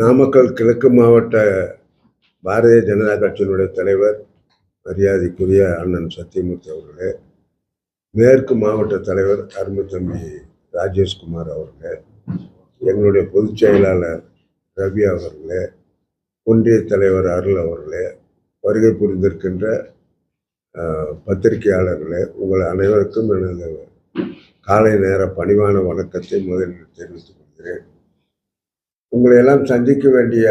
நாமக்கல் கிழக்கு மாவட்ட பாரதிய ஜனதா கட்சியினுடைய தலைவர் மரியாதைக்குரிய அண்ணன் சத்தியமூர்த்தி அவர்களே மேற்கு மாவட்ட தலைவர் அருமை தம்பி ராஜேஷ்குமார் அவர்களே எங்களுடைய பொதுச் செயலாளர் ரவி அவர்களே ஒன்றிய தலைவர் அருள் அவர்களே வருகை புரிந்திருக்கின்ற பத்திரிகையாளர்களே உங்கள் அனைவருக்கும் எனது காலை நேர பணிவான வணக்கத்தை முதலில் தெரிவித்துக் கொள்கிறேன். உங்களை எல்லாம் சந்திக்க வேண்டிய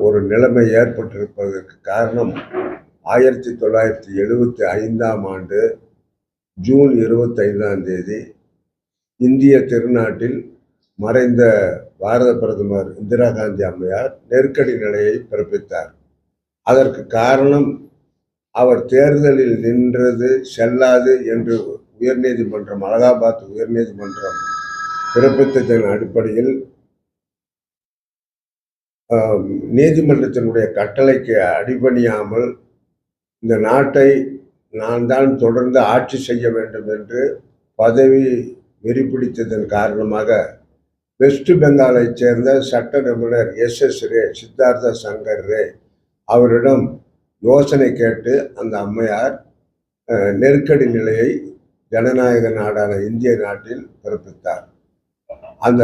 ஒரு நிலைமை ஏற்பட்டிருப்பதற்கு காரணம் ஆயிரத்தி தொள்ளாயிரத்தி எழுபத்தி ஐந்தாம் ஆண்டு ஜூன் இருபத்தைந்தாம் தேதி இந்திய திருநாட்டில் மறைந்த பாரத பிரதமர் இந்திரா காந்தி அம்மையார் நெருக்கடி நிலையை பிறப்பித்தார். அதற்கு காரணம் அவர் தேர்தலில் நின்றது செல்லாது என்று உயர்நீதிமன்றம் அலகாபாத் உயர்நீதிமன்றம் பிறப்பித்ததன் அடிப்படையில் நீதிமன்றத்தினுடைய கட்டளைக்கு அடிபணியாமல் இந்த நாட்டை நான் தான் தொடர்ந்து ஆட்சி செய்ய வேண்டும் என்று பதவி வெறிப்பிடித்ததன் காரணமாக வெஸ்ட் பெங்காலைச் சேர்ந்த சட்ட நிபுணர் எஸ் எஸ் ரே சித்தார்த்த சங்கர் ரே அவரிடம் யோசனை கேட்டு அந்த அம்மையார் நெருக்கடி நிலையை ஜனநாயக நாடான இந்திய நாட்டில் பிறப்பித்தார். அந்த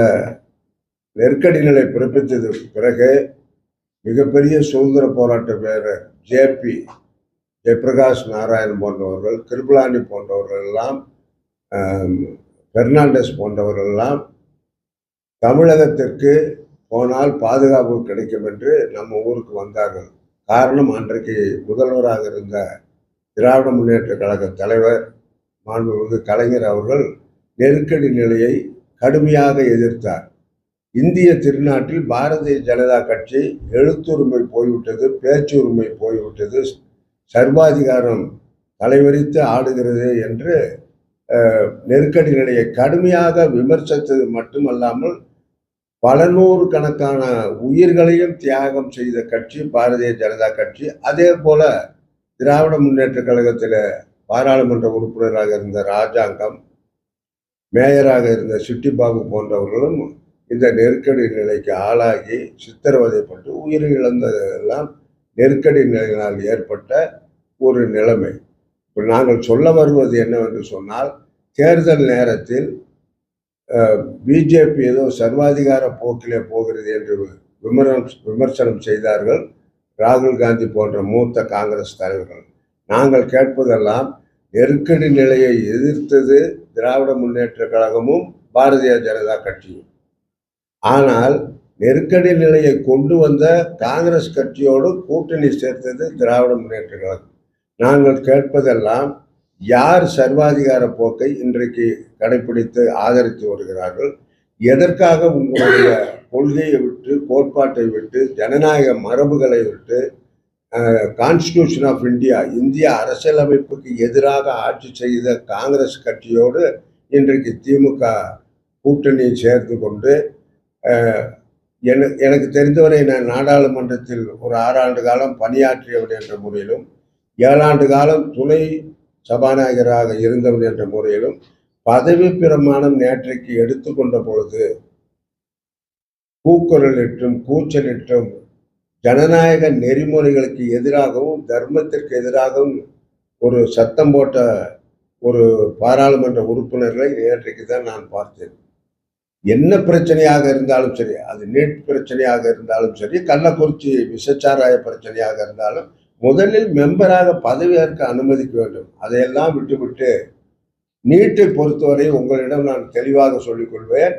நெருக்கடி நிலை பிறப்பித்தது பிறகு மிகப்பெரிய சுதந்திர போராட்ட வீரர் ஜேபி ஜெயபிரகாஷ் நாராயண் போன்றவர்கள் கிருபலானி போன்றவர்கள் எல்லாம் பெர்னாண்டஸ் போன்றவர்கள் எல்லாம் தமிழகத்திற்கு போனால் பாதுகாப்பு கிடைக்கும் என்று நம்ம ஊருக்கு வந்தார்கள். காரணம் அன்றைக்கு முதல்வராக இருந்த திராவிட முன்னேற்ற கழக தலைவர் மாண்புமிகு கலைஞர் அவர்கள் நெருக்கடி நிலையை கடுமையாக எதிர்த்தார். இந்திய திருநாட்டில் பாரதிய ஜனதா கட்சி எழுத்துரிமை போய்விட்டது பேச்சுரிமை போய்விட்டது சர்வாதிகாரம் தலைவரித்து ஆடுகிறது என்று அஹ், நெருக்கடி நிலையை கடுமையாக விமர்சித்தது மட்டுமல்லாமல் பல நூறு கணக்கான உயிர்களையும் தியாகம் செய்த கட்சி பாரதிய ஜனதா கட்சி அதே போல திராவிட முன்னேற்ற கழகத்தில் பாராளுமன்ற உறுப்பினராக இருந்த ராஜாங்கம் மேயராக இருந்த சிட்டிபாபு போன்றவர்களும் இந்த நெருக்கடி நிலைக்கு ஆளாகி சித்திரவதைப்பட்டு உயிர் இழந்ததெல்லாம் நெருக்கடி நிலையினால் ஏற்பட்ட ஒரு நிலைமை. இப்போ நாங்கள் சொல்ல வருவது என்னவென்று சொன்னால் தேர்தல் நேரத்தில் பிஜேபி ஏதோ சர்வாதிகார போக்கிலே போகிறது என்று விமர்சனம் விமர்சனம் செய்தார்கள் ராகுல் காந்தி போன்ற மூத்த காங்கிரஸ் தலைவர்கள். நாங்கள் கேட்பதெல்லாம் நெருக்கடி நிலையை எதிர்த்தது திராவிட முன்னேற்ற கழகமும் பாரதிய ஜனதா கட்சியும். ஆனால் நெருக்கடி நிலையை கொண்டு வந்த காங்கிரஸ் கட்சியோடு கூட்டணி சேர்த்தது திராவிட முன்னேற்ற கழகம். நாங்கள் கேட்பதெல்லாம் யார் சர்வாதிகார போக்கை இன்றைக்கு கடைபிடித்து ஆதரித்து வருகிறார்கள்? எதற்காக உங்களுடைய கொள்கையை விட்டு கோட்பாட்டை விட்டு ஜனநாயக மரபுகளை விட்டு கான்ஸ்டியூஷன் ஆஃப் இந்தியா இந்திய அரசியலமைப்புக்கு எதிராக ஆட்சி செய்த காங்கிரஸ் கட்சியோடு இன்றைக்கு திமுக கூட்டணியை சேர்த்து கொண்டு என- எனக்கு தெரிந்தவரை நான் நாடாளுமன்றத்தில் ஒரு ஆறாண்டு காலம் பணியாற்றியவன் என்ற முறையிலும் ஏழாண்டு காலம் துணை சபாநாயகராக இருந்தவன் என்ற முறையிலும் பதவி பிரமாணம் நேற்றைக்கு எடுத்துக்கொண்ட பொழுது கூக்குரலிட்டும் கூச்சலிட்டும் ஜனநாயக நெறிமுறைகளுக்கு எதிராகவும் தர்மத்திற்கு எதிராகவும் ஒரு சத்தம் போட்ட ஒரு பாராளுமன்ற உறுப்பினர்களை நேற்றைக்கு தான் நான் பார்த்தேன். என்ன பிரச்சனையாக இருந்தாலும் சரி அது நீட் பிரச்சனையாக இருந்தாலும் சரி கள்ளக்குறிச்சி விஷச்சாராய பிரச்சனையாக இருந்தாலும் முதலில் மெம்பராக பதவியேற்க அனுமதிக்க வேண்டும். அதையெல்லாம் விட்டுவிட்டு நீட்டை பொறுத்தவரை உங்களிடம் நான் தெளிவாக சொல்லிக்கொள்வேன்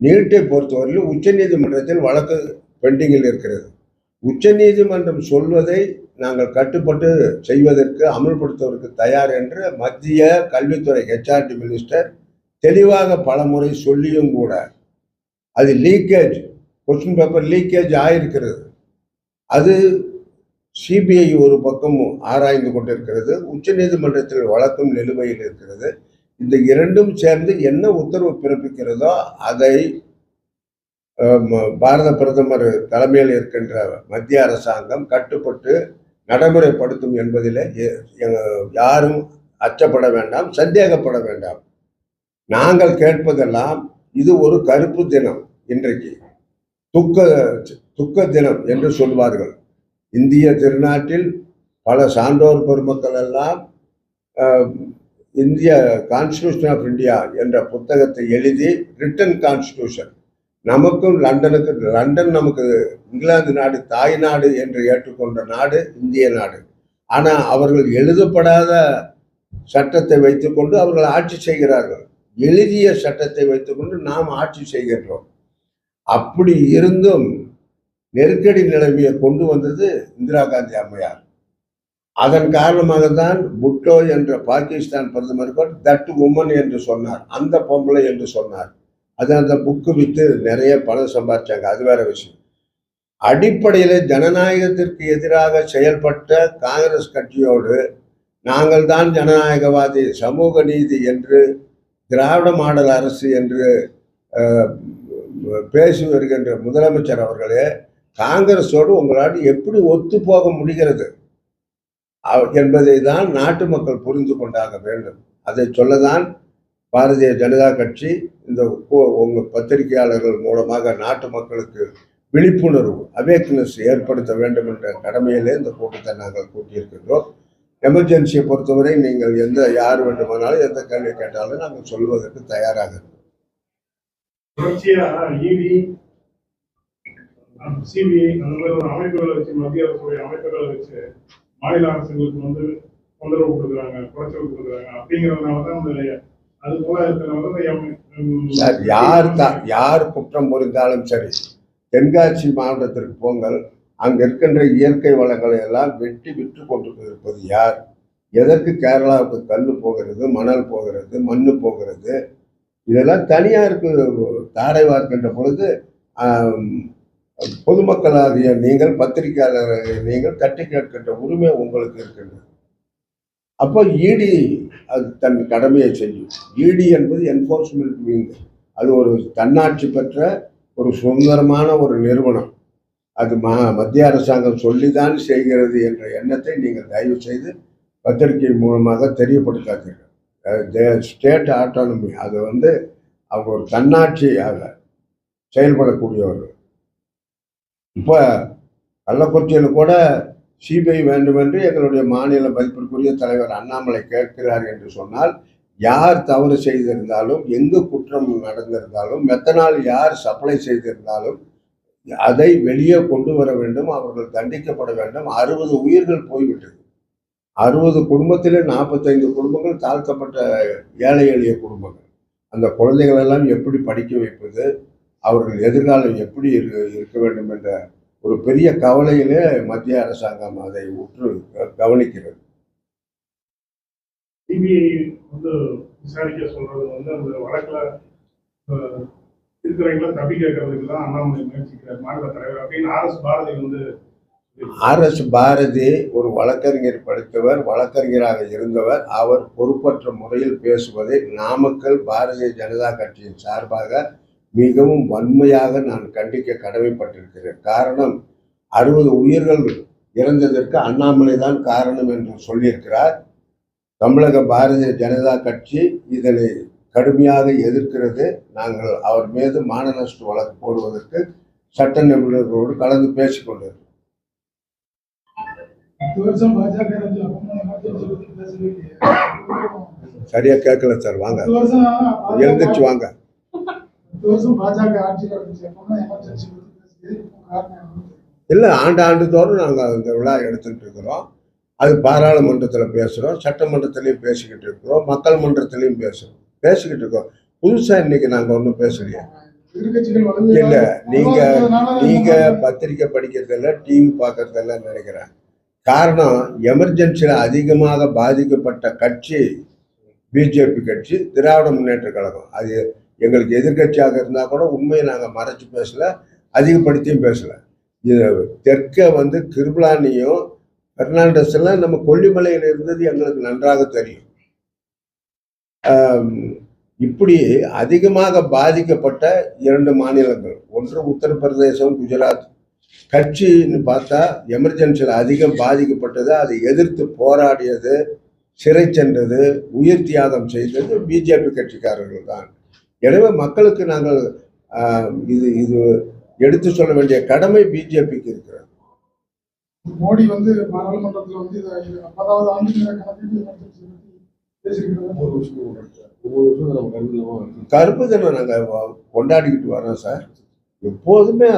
நீட்டை பொறுத்தவரையில் உச்சநீதிமன்றத்தில் வழக்கு பெண்டிங்கில் இருக்கிறது. உச்சநீதிமன்றம் சொல்வதை நாங்கள் கட்டுப்பட்டு செய்வதற்கு அமல்படுத்துவதற்கு தயார் என்று மத்திய கல்வித்துறை ஹெச்ஆர்டி மினிஸ்டர் தெளிவாக பலமுறை சொல்லியும் கூட அது லீக்கேஜ் கொஸ்டின் பேப்பர் லீக்கேஜ் ஆயிருக்கிறது. அது சிபிஐ ஒரு பக்கம் ஆராய்ந்து கொண்டிருக்கிறது உச்சநீதிமன்றத்தில் வழக்கும் நிலுவையில் இருக்கிறது. இந்த இரண்டும் சேர்ந்து என்ன உத்தரவு பிறப்பிக்கிறதோ அதை பாரத பிரதமர் தலைமையில் இருக்கின்ற மத்திய அரசாங்கம் கட்டுப்பட்டு நடைமுறைப்படுத்தும் என்பதில் எ- எ- யாரும் அச்சப்பட வேண்டாம் சந்தேகப்பட வேண்டாம். நாங்கள் கேட்பதெல்லாம் இது ஒரு கருப்பு தினம் இன்றைக்கு. துக்க துக்க தினம் என்று சொல்வார்கள். இந்திய திருநாட்டில் பல சான்றோர் பெருமக்கள் எல்லாம் இந்திய கான்ஸ்டியூஷன் ஆஃப் இந்தியா என்ற புத்தகத்தை எழுதி ரிட்டன் கான்ஸ்டியூஷன் நமக்கும் லண்டனுக்கு லண்டன் நமக்கு இங்கிலாந்து நாடு தாய் நாடு என்று ஏற்றுக்கொண்ட நாடு இந்திய நாடு. ஆனால் அவர்கள் எழுதப்படாத சட்டத்தை வைத்துக்கொண்டு அவர்கள் ஆட்சி செய்கிறார்கள். எழுதிய சட்டத்தை வைத்துக்கொண்டு நாம் ஆட்சி செய்கின்றோம். அப்படி இருந்தும் நெருக்கடி நிலைமையை கொண்டு வந்தது இந்திரா காந்தி அம்மையார். அதன் காரணமாக தான் புட்டோ என்ற பாகிஸ்தான் பிரதமர் தட் உமன் என்று சொன்னார். அந்த பொம்பளை என்று சொன்னார். அது அந்த புக்கு வித்து நிறைய பணம் சம்பாதிச்சாங்க. அது வேற விஷயம். அடிப்படையில் ஜனநாயகத்திற்கு எதிராக செயல்பட்ட காங்கிரஸ் கட்சியோடு நாங்கள் தான் ஜனநாயகவாதி சமூக நீதி என்று திராவிட மாடல் அரசு என்று பேசி வருகின்ற முதலமைச்சர் அவர்களே காங்கிரஸோடு உங்களால் எப்படி ஒத்து போக முடிகிறது? என்பதை தான் நாட்டு மக்கள் புரிந்து கொண்டாக வேண்டும். அதை சொல்லதான் பாரதிய ஜனதா கட்சி இந்த உங்கள் பத்திரிகையாளர்கள் மூலமாக நாட்டு மக்களுக்கு விழிப்புணர்வு அவேக்னஸ் ஏற்படுத்த வேண்டும் என்ற கடமையிலே இந்த கூட்டத்தை நாங்கள் கூட்டியிருக்கின்றோம். எமர்ஜென்சியை பொறுத்தவரை நீங்கள் எந்த யார் வேண்டுமானாலும் எந்த கேள்வி கேட்டாலும் நாங்கள் சொல்வதற்கு தயாராக இருக்கிறோம் சிபிஐ அந்த மாதிரி ஒரு அமைப்புகளை வச்சு மத்திய அரசுடைய அமைப்புகளை வச்சு மாநில அரசுகளுக்கு வந்து தொந்தரவு கொடுக்குறாங்க குறைச்சல் கொடுக்குறாங்க அப்படிங்கிறதுனால தான் சார் யார் தான் யார் குற்றம் புரிந்தாலும் சரி தென்காசி மாவட்டத்திற்கு போங்கள். அங்க இருக்கின்ற இயற்கை வளங்களை எல்லாம் வெட்டி விற்று கொண்டிருப்பது யார்? எதற்கு கேரளாவுக்கு கல் போகிறது மணல் போகிறது மண்ணு போகிறது? இதெல்லாம் தனியாருக்கு தாரை வார்க்கின்ற பொழுது பொதுமக்களாகிய நீங்கள் பத்திரிகையாளராகிய நீங்கள் தட்டி கேட்கின்ற உரிமை உங்களுக்கு இருக்கின்றது. அப்போ இடி அது தன் கடமையை செய்யும். இடி என்பது என்ஃபோர்ஸ்மெண்ட் விங் அது ஒரு தன்னாட்சி பெற்ற ஒரு சுதந்திரமான ஒரு நிறுவனம். அது மா மத்திய அரசாங்கம் சொல்லிதான் செய்கிறது என்ற எண்ணத்தை நீங்கள் தயவு செய்து பத்திரிகை மூலமாக தெரியப்படுத்தாதீர்கள். ஸ்டேட் ஆட்டானமி அது வந்து அவங்க ஒரு தன்னாட்சியாக செயல்படக்கூடியவர்கள். இப்போ கள்ளக்குறிச்சியில் கூட சிபிஐ வேண்டுமென்று எங்களுடைய மாநில மதிப்பிற்குரிய தலைவர் அண்ணாமலை கேட்கிறார் என்று சொன்னால் யார் தவறு செய்திருந்தாலும் எங்கு குற்றம் நடந்திருந்தாலும் மெத்தனால் யார் சப்ளை செய்திருந்தாலும் அதை வெளியே கொண்டு வர வேண்டும் அவர்கள் தண்டிக்கப்பட வேண்டும். அறுபது உயிர்கள் போய்விட்டது. அறுபது குடும்பத்திலே நாற்பத்தைந்து குடும்பங்கள் தாழ்த்தப்பட்ட ஏழை எளிய குடும்பங்கள். அந்த குழந்தைகளெல்லாம் எப்படி படிக்க வைப்பது? அவர்கள் எதிர்காலம் எப்படி இரு- இருக்க வேண்டும் என்ற ஒரு பெரிய கவலையிலே மத்திய அரசாங்கம் அதை உற்று கவனிக்கிறது. சிபிஐ வந்து விசாரிக்க சொல்றது வந்து அந்த வழக்குல இருக்கிறவங்கள தப்பி கேட்கறதுக்கு தான் அண்ணாமலை முயற்சிக்கிறார் மாநில தலைவர். அப்படின்னு ஆர் எஸ் பாரதி வந்து ஆர் எஸ் பாரதி ஒரு வழக்கறிஞர் படித்தவர் வழக்கறிஞராக இருந்தவர். அவர் பொறுப்பற்ற முறையில் பேசுவதை நாமக்கல் பாரதிய ஜனதா கட்சியின் சார்பாக மிகவும் வன்மையாக நான் கண்டிக்க கடமைப்பட்டிருக்கிறேன். காரணம் அறுபது உயிர்கள் இறந்ததற்கு அண்ணாமலை தான் காரணம் என்று சொல்லியிருக்கிறார். தமிழக பாரதிய ஜனதா கட்சி இதனை கடுமையாக எதிர்க்கிறது. நாங்கள் அவர் மீது மான நஷ்ட வழக்கு போடுவதற்கு சட்ட நிபுணர்களோடு கலந்து பேசிக்கொண்டிருக்கிறோம். சரியா கேட்கல சார் வாங்க. எழுந்திரிச்சு வாங்க. பத்து வருஷம் பாஜக ஆட்சியில் இருந்துச்சு எமர்ஜென்சி? இல்லை ஆண்டு ஆண்டு தோறும் நாங்கள் அந்த விழா எடுத்துக்கிட்டு இருக்கிறோம். அது பாராளுமன்றத்தில் பேசுகிறோம் சட்டமன்றத்திலையும் பேசிக்கிட்டு இருக்கிறோம் மக்கள் மன்றத்திலையும் பேசுகிறோம் பேசிக்கிட்டு இருக்கோம். புதுசாக இன்னைக்கு நாங்கள் ஒன்றும் பேசலையே. இல்ல, நீங்க- வளர்ந்ததுனால நீங்க நம்ம- பத்திரிக்கை படிக்கிறதில்ல டிவி பார்க்கறதில்ல நினைக்கிறேன். காரணம் எமர்ஜென்சியில் அதிகமாக பாதிக்கப்பட்ட கட்சி பிஜேபி கட்சி திராவிட முன்னேற்ற கழகம். அது எங்களுக்கு எதிர்க்கட்சியாக இருந்தால் கூட உண்மையை நாங்கள் மறைச்சு பேசலை அதிகப்படுத்தியும் பேசலை. இது தெற்கே வந்து கிருபலானியும் பெர்னாண்டஸ் எல்லாம் நம்ம கொல்லிமலையில் இருந்தது எங்களுக்கு நன்றாக தெரியும். இப்படி அதிகமாக பாதிக்கப்பட்ட இரண்டு மாநிலங்கள் ஒன்று உத்தரப்பிரதேசம் குஜராத். கட்சின்னு பார்த்தா எமர்ஜென்சியில் அதிகம் பாதிக்கப்பட்டது அதை எதிர்த்து போராடியது சிறை சென்றது உயிர் தியாகம் செய்தது பிஜேபி கட்சிக்காரர்கள் தான். எனவே மக்களுக்கு நாங்கள் இது இது எடுத்து சொல்ல வேண்டிய கடமை பிஜேபிக்கு இருக்கிறது. மோடி வந்து பாராளுமன்றத்துல வந்து ஆண்டு கருப்பு தினம் நாங்கள் கொண்டாடிக்கிட்டு வரோம் சார். எப்போதுமே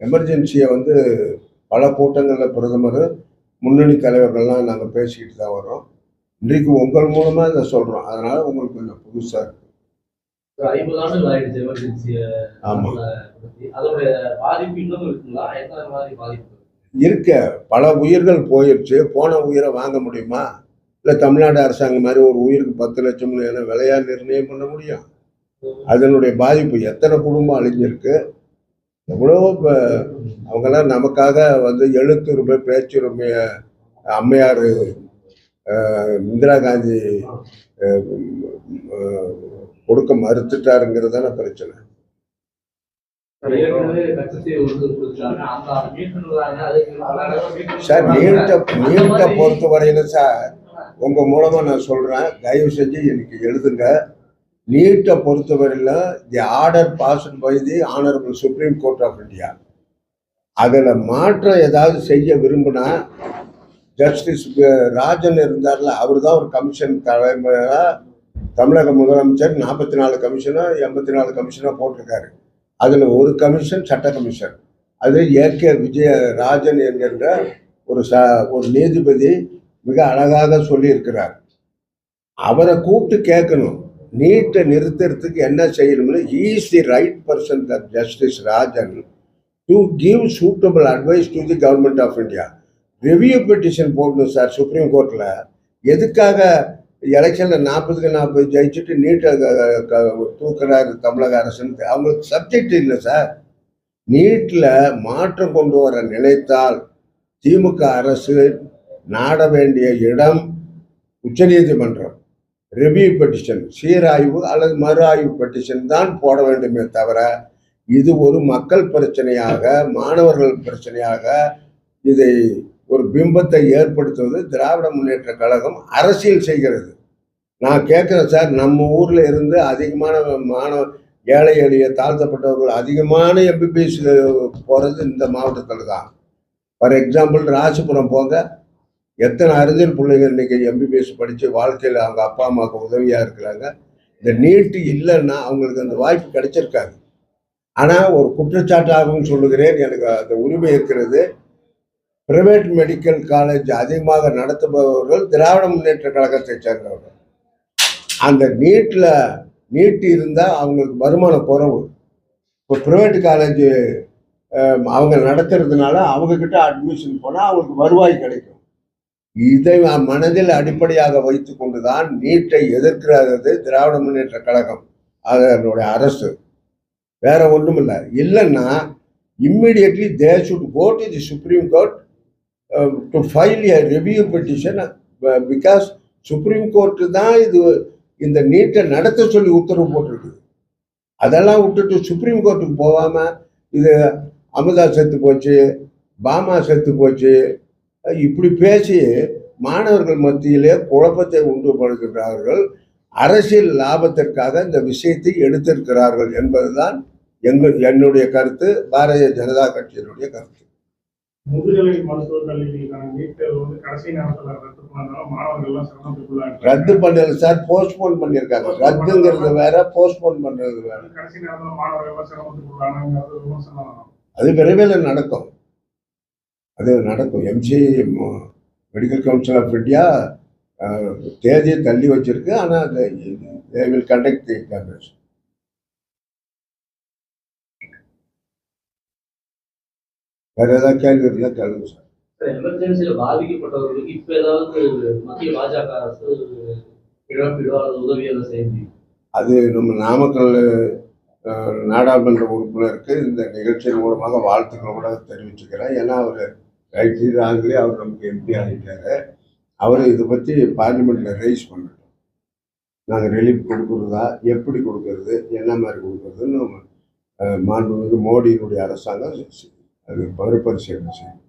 எமர்ஜென்சியை வந்து பல கூட்டங்களில் பிரதமர் முன்னணி தலைவர்கள்லாம் நாங்கள் பேசிக்கிட்டு தான் வரோம் இன்றைக்கு உங்கள் மூலமாக இதை சொல்கிறோம் அதனால் உங்களுக்கு கொஞ்சம் புதுசாக இருக்கு. ஒரு ஐம்பது ஆண்டுகள் ஆயிடுச்சு எமர்ஜென்சி ஆமாம் அதோட பாதிப்பு இன்னும் இருக்குங்களா? எத்தனை மாதிரி பாதிப்பு? இருக்க. பல உயிர்கள் போயிடுச்சு. போன உயிரை வாங்க முடியுமா? இல்லை தமிழ்நாடு அரசாங்கம் மாதிரி ஒரு உயிருக்கு பத்து லட்சம் விலையா நிர்ணயம் பண்ண முடியும்? அதனுடைய பாதிப்பு எத்தனை குடும்பம் அழிஞ்சிருக்கு? எவ்வளோ இப்போ அவங்கெல்லாம் நமக்காக வந்து எழுத்துரிமை பேச்சுரிமை அம்மையார் இந்திரா காந்தி கொடுக்க மறுத்துட்டாருங்கிறது தானே பிரச்சனை சார் நீட்டை நீட்டை பொறுத்த வரையில சார் உங்க மூலமா நான் சொல்றேன் தயவு செஞ்சு எனக்கு எழுதுங்க. நீட்டை பொறுத்தவரையில the order passed by the honourable Supreme Court of India அதில் மாற்றம் ஏதாவது செய்ய விரும்பினா ஜஸ்டிஸ் ராஜன் இருந்தார்ல அவர் தான் ஒரு கமிஷன் தலைமையாக தமிழக முதலமைச்சர் நாற்பத்தி நாலு கமிஷனோ எண்பத்தி நாலு கமிஷனோ போட்டிருக்காரு. அதில் ஒரு கமிஷன் சட்ட கமிஷன் அது ஏகே விஜய ராஜன் என்கின்ற ஒரு ச ஒரு நீதிபதி மிக அழகாக சொல்லியிருக்கிறார். அவரை கூப்பிட்டு கேட்கணும். நீட்டை நிறுத்துறதுக்கு என்ன செய்யணும்னு is the right person the Justice Rajan to give suitable advice to the government of India review petition போடணும் சார் சுப்ரீம் கோர்ட்டில் எதுக்காக எலெக்ஷனில் நாற்பதுக்கு நாற்பது ஜெயிச்சுட்டு நீட்டை தூக்குறாரு தமிழக அரசுன்னு அவங்களுக்கு சப்ஜெக்ட் இல்லை சார் நீட்டில் மாற்றம் கொண்டு வர நினைத்தால் திமுக அரசு நாட வேண்டிய இடம் உச்சநீதிமன்றம். ரிவ்யூ பெட்டிஷன் சீராய்வு அல்லது மறு ஆய்வு பெட்டிஷன் தான் போட வேண்டுமே தவிர இது ஒரு மக்கள் பிரச்சனையாக மாணவர்கள் பிரச்சனையாக இதை ஒரு பிம்பத்தை ஏற்படுத்துவது திராவிட முன்னேற்ற கழகம் அரசியல் செய்கிறது. நான் கேட்குறேன் சார் நம்ம ஊரில் இருந்து அதிகமான மாணவ ஏழை எளிய தாழ்த்தப்பட்டவர்கள் அதிகமான எம்பிபிஎஸ் போகிறது இந்த மாவட்டத்தில் தான். ஃபார் எக்ஸாம்பிள் ராசிபுரம் போங்க. எத்தனை அறிஞர் பிள்ளைங்க இன்றைக்கி எம்பிபிஎஸ் படித்து வாழ்க்கையில் அவங்க அப்பா அம்மாவுக்கு உதவியாக இருக்கிறாங்க. இந்த நீட்டு இல்லைன்னா அவங்களுக்கு அந்த வாய்ப்பு கிடைச்சிருக்காது. ஆனால் ஒரு குற்றச்சாட்டாகவும் சொல்லுகிறேன். எனக்கு அந்த உரிமை இருக்கிறது. பிரைவேட் மெடிக்கல் காலேஜ் அதிகமாக நடத்துபவர்கள் திராவிட முன்னேற்ற கழகத்தை சேர்ந்தவர்கள். அந்த நீட்டில் நீட்டு இருந்தால் அவங்களுக்கு வருமானம் குறைவு. இப்போ ப்ரைவேட் காலேஜ் அவங்க நடத்துறதுனால அவங்கக்கிட்ட அட்மிஷன் போனால் அவங்களுக்கு வருவாய் கிடைக்கும். இதை மனதில் அடிப்படையாக வைத்து கொண்டுதான் நீட்டை எதிர்க்கிறது திராவிட முன்னேற்ற கழகம் அதனுடைய அரசு. வேற ஒன்றும் இல்லை இல்லைன்னா immediately they should go to the Supreme Court to file a review petition because Supreme Court தான் இது இந்த நீட்டை நடத்த சொல்லி உத்தரவு போட்டிருக்குது அதெல்லாம் விட்டுட்டு சுப்ரீம் கோர்ட்டுக்கு போகாமல் இது அமுதா செத்து போச்சு பாமா செத்து போச்சு இப்படி பேசி மாணவர்கள் மத்தியிலே குழப்பத்தை உண்டு படுகிறார்கள் அரசியல் லாபத்திற்காக இந்த விஷயத்தை எடுத்திருக்கிறார்கள் என்பதுதான் எங்கள் என்னுடைய கருத்து. பாரதிய ஜனதா கட்சியினுடைய கருத்து. முதுகலை மருத்துவக் கல்விக்கான நீட் தேர்வு வந்து கடைசி நேரத்துல ரத்து பண்ணதால மாணவர்கள் எல்லாம் சிரமத்துக்குள்ளாங்க ரத்து பண்ணல சார் போஸ்ட்போன் பண்ணியிருக்காங்க. ரத்துங்கிறது வேற போஸ்ட்போன் பண்றது வேற. கடைசி நேரத்துல மாணவர்கள் எல்லாம் சிரமத்துக்குள்ளானங்கிறது விமர்சனம். அது விரைவில் நடக்கும். அது நடக்கும். MC Medical Council of India தேதியை தள்ளி வச்சிருக்கு. ஆனால் they will conduct the examination வேற ஏதாவது கேள்வி இருந்தால் கேளுங்க சார். எமர்ஜென்சியில பாதிக்கப்பட்டவர்களுக்கு இப்ப ஏதாவது மத்திய பாஜக அரசு இழப்பீடோ அல்லது உதவி எல்லாம் செய்ய முடியும்? அது நம்ம நாமக்கல் நாடாளுமன்ற உறுப்பினருக்கு இந்த நிகழ்ச்சியின் மூலமாக வாழ்த்துக்கள் கூட தெரிவிச்சுக்கிறேன். ஏன்னா அவர் ரைட் ராங்கிலே அவர் நமக்கு எம்பி ஆகிட்டாரு. அவர் இதை பற்றி பார்லிமெண்ட்டில் ரைஸ் பண்ணட்டும். நாங்கள் ரிலீஃப் கொடுக்குறதா எப்படி கொடுக்கறது என்ன மாதிரி கொடுக்கறதுன்னு மாண்புமிகு மோடியினுடைய அரசாங்கம் அது மறுபரிசீலனை செய்யும்?